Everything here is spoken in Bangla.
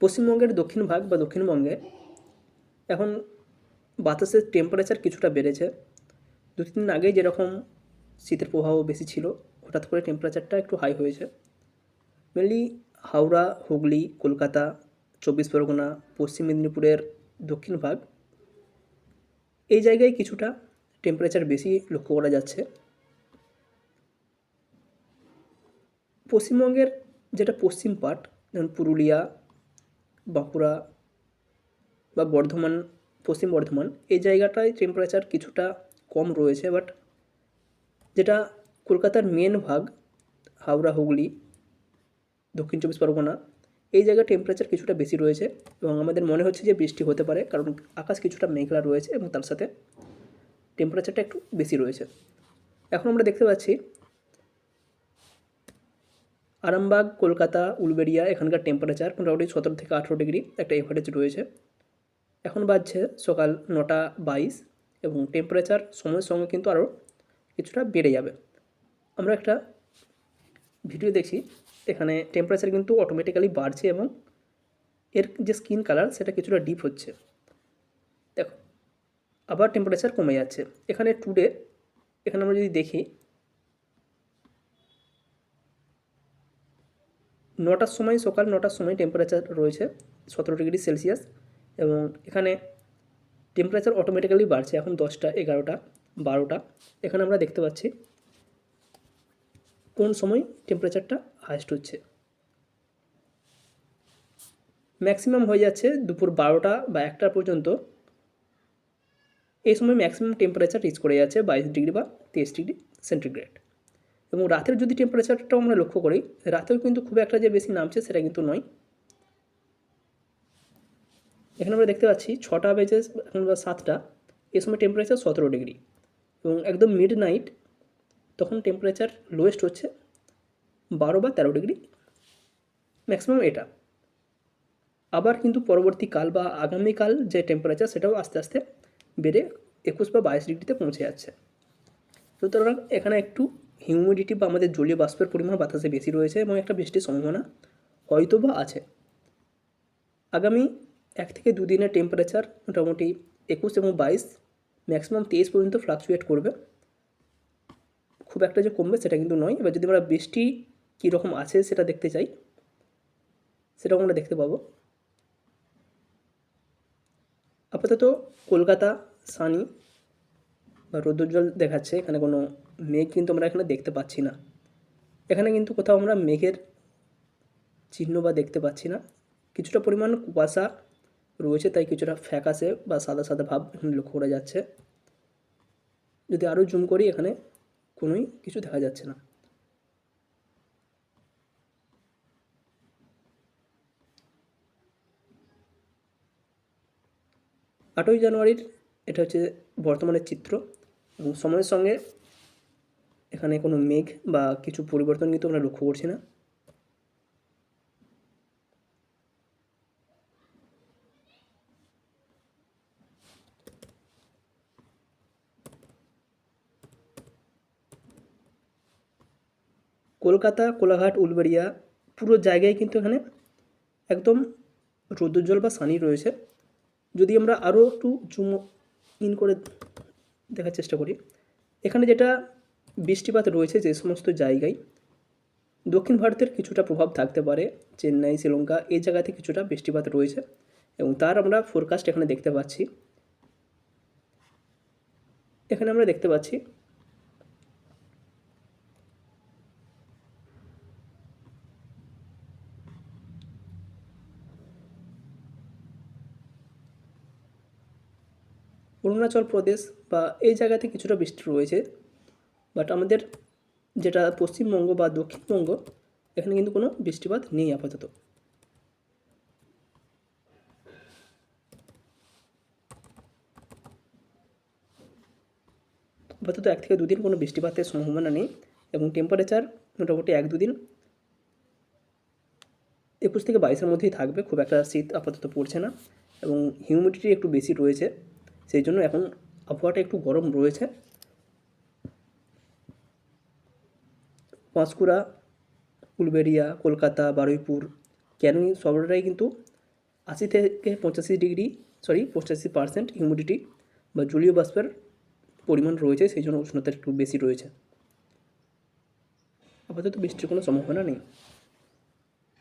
পশ্চিমবঙ্গের দক্ষিণ ভাগ বা দক্ষিণবঙ্গে এখন বাতাসের টেম্পারেচার কিছুটা বেড়েছে। দু তিন দিন আগেই যেরকম শীতের প্রভাব বেশি ছিল, হঠাৎ করে টেম্পারেচারটা একটু হাই হয়েছে। মেনলি হাওড়া, হুগলি, কলকাতা, চব্বিশ পরগনা, পশ্চিম মেদিনীপুরের দক্ষিণ ভাগ, এই জায়গায় কিছুটা টেম্পারেচার বেশি লক্ষ্য করা যাচ্ছে। পশ্চিমবঙ্গের যেটা পশ্চিম পার্ট যেমন পুরুলিয়া বাঁকুড়া বা বর্ধমান, পশ্চিম বর্ধমান, এই জায়গাটায় টেম্পারেচার কিছুটা কম রয়েছে বাট যেটা কলকাতার মেন ভাগ, হাওড়া, হুগলি, দক্ষিণ চব্বিশ পরগনা, এই জায়গায় টেম্পারেচার কিছুটা বেশি রয়েছে এবং আমাদের মনে হচ্ছে যে বৃষ্টি হতে পারে কারণ আকাশ কিছুটা মেঘলা রয়েছে এবং তার সাথে টেম্পারেচারটা একটু বেশি রয়েছে। এখন আমরা দেখতে পাচ্ছি আরামবাগ, কলকাতা, উলবেড়িয়া এখানকার টেম্পারেচার মোটামুটি সতেরো থেকে আঠেরো ডিগ্রি একটা এভারেজ রয়েছে। এখন বাজছে সকাল নটা বাইশ এবং টেম্পারেচার সময়ের সঙ্গে কিন্তু আরও কিছুটা বেড়ে যাবে। আমরা একটা ভিডিও দেখছি, এখানে টেম্পারেচার কিন্তু অটোমেটিক্যালি বাড়ছে এবং এর যে স্কিন কালার সেটা কিছুটা ডিপ হচ্ছে। দেখো, আবার টেম্পারেচার কমে যাচ্ছে। এখানে টুডে এখানে আমরা যদি দেখি নটার সময়, সকাল নটার সময় টেম্পারেচার রয়েছে সতেরো ডিগ্রি সেলসিয়াস এবং এখানে টেম্পারেচার অটোমেটিক্যালি বাড়ছে। এখন দশটা, এগারোটা, বারোটা। এখানে আমরা দেখতে পাচ্ছি কোন সময় টেম্পারেচারটা হাইস্ট হচ্ছে। ম্যাক্সিমাম হয়ে যাচ্ছে দুপুর বারোটা বা একটা পর্যন্ত। এই সময় ম্যাক্সিমাম টেম্পারেচার রিচ করে যাচ্ছে বাইশ ডিগ্রি বা তেইশ ডিগ্রি সেন্টিগ্রেড এবং রাতের যদি টেম্পারেচারটাও আমরা লক্ষ্য করি, রাতেও কিন্তু খুব একটা যে বেশি নামছে সেটা কিন্তু নয়। এখানে আমরা দেখতে পাচ্ছি ছটা বেজে এখন বা সাতটা এই সময় টেম্পারেচার সতেরো ডিগ্রি এবং একদম মিড নাইট তখন টেম্পারেচার লোয়েস্ট হচ্ছে বারো বা তেরো ডিগ্রি ম্যাক্সিমাম এটা। আবার কিন্তু পরবর্তীকাল বা আগামীকাল যে টেম্পারেচার সেটাও আস্তে আস্তে বেড়ে একুশ বা বাইশ ডিগ্রিতে পৌঁছে যাচ্ছে। সুতরাং এখানে একটু হিউমিডিটি বা আমাদের জলীয় বাষ্পের পরিমাণ বাতাসে বেশি রয়েছে এবং একটা বৃষ্টির সম্ভাবনা হয়তো বা আছে। আগামী এক থেকে দুদিনের টেম্পারেচার মোটামুটি একুশ এবং বাইশ ম্যাক্সিমাম তেইশ পর্যন্ত ফ্লাকচুয়েট করবে। খুব একটা যে কমবে সেটা কিন্তু নয়। এবার যদি আমরা বৃষ্টি কীরকম আছে সেটা দেখতে চাই, সেটাও আমরা দেখতে পাবো। আপাতত কলকাতা, সানি বা রৌদ্রোজ্জ্বল দেখাচ্ছে, এখানে কোনো মেঘ কিন্তু আমরা এখানে দেখতে পাচ্ছি না। এখানে কিন্তু কোথাও আমরা মেঘের চিহ্ন বা দেখতে পাচ্ছি না। কিছুটা পরিমাণ কুয়াশা রয়েছে, তাই কিছুটা ফ্যাকাশে বা সাদা সাদা ভাব এখানে লক্ষ্য করা যাচ্ছে। যদি আরও জুম করি, এখানে কোনোই কিছু দেখা যাচ্ছে না। আটই জানুয়ারির এটা হচ্ছে বর্তমানের চিত্র এবং সময়ের সঙ্গে এখানে কোনো মেঘ বা কিছু পরিবর্তন কিন্তু আমরা লক্ষ্য করছি না। কলকাতা, কোলাঘাট, উলবেড়িয়া পুরো জায়গায় কিন্তু এখানে একদম রৌদ্রোজ্জ্বল বা সানি রয়েছে। যদি আমরা আরও একটু জুম ইন করে দেখার চেষ্টা করি, এখানে যেটা বৃষ্টিপাত রয়েছে যে সমস্ত জায়গায়। দক্ষিণ ভারতের কিছুটা প্রভাব থাকতে পারে, চেন্নাই, শ্রীলঙ্কা এই জায়গাতে কিছুটা বৃষ্টিপাত রয়েছে এবং তার আমরা ফোরকাস্ট এখানে দেখতে পাচ্ছি। এখানে আমরা দেখতে পাচ্ছি অরুণাচল প্রদেশ বা এই জায়গাতে কিছুটা বৃষ্টি রয়েছে। বাট আমাদের যেটা পশ্চিমবঙ্গ বা দক্ষিণবঙ্গ, এখানে কিন্তু কোনো বৃষ্টিপাত নেই আপাতত। আপাতত এক থেকে দুদিন কোনো বৃষ্টিপাতের সম্ভাবনা নেই এবং টেম্পারেচার মোটামুটি এক দুদিন একুশ থেকে বাইশের মধ্যেই থাকবে, খুব একটা শীত আপাতত পড়ছে না এবং হিউমিডিটি একটু বেশি রয়েছে। সেই জন্য এখন আবহাওয়াটা একটু গরম রয়েছে। পাঁশকুড়া, উলবেড়িয়া, কলকাতা, বারুইপুর ক্যানিং সবটাই কিন্তু আশি থেকে পঁচাশি ডিগ্রি সরি পঁচাশি পার্সেন্ট হিউমিডিটি বা জলীয় বাষ্পের পরিমাণ রয়েছে, সেই জন্য উষ্ণতা একটু বেশি রয়েছে। আপাতত বৃষ্টির কোনো সম্ভাবনা নেই।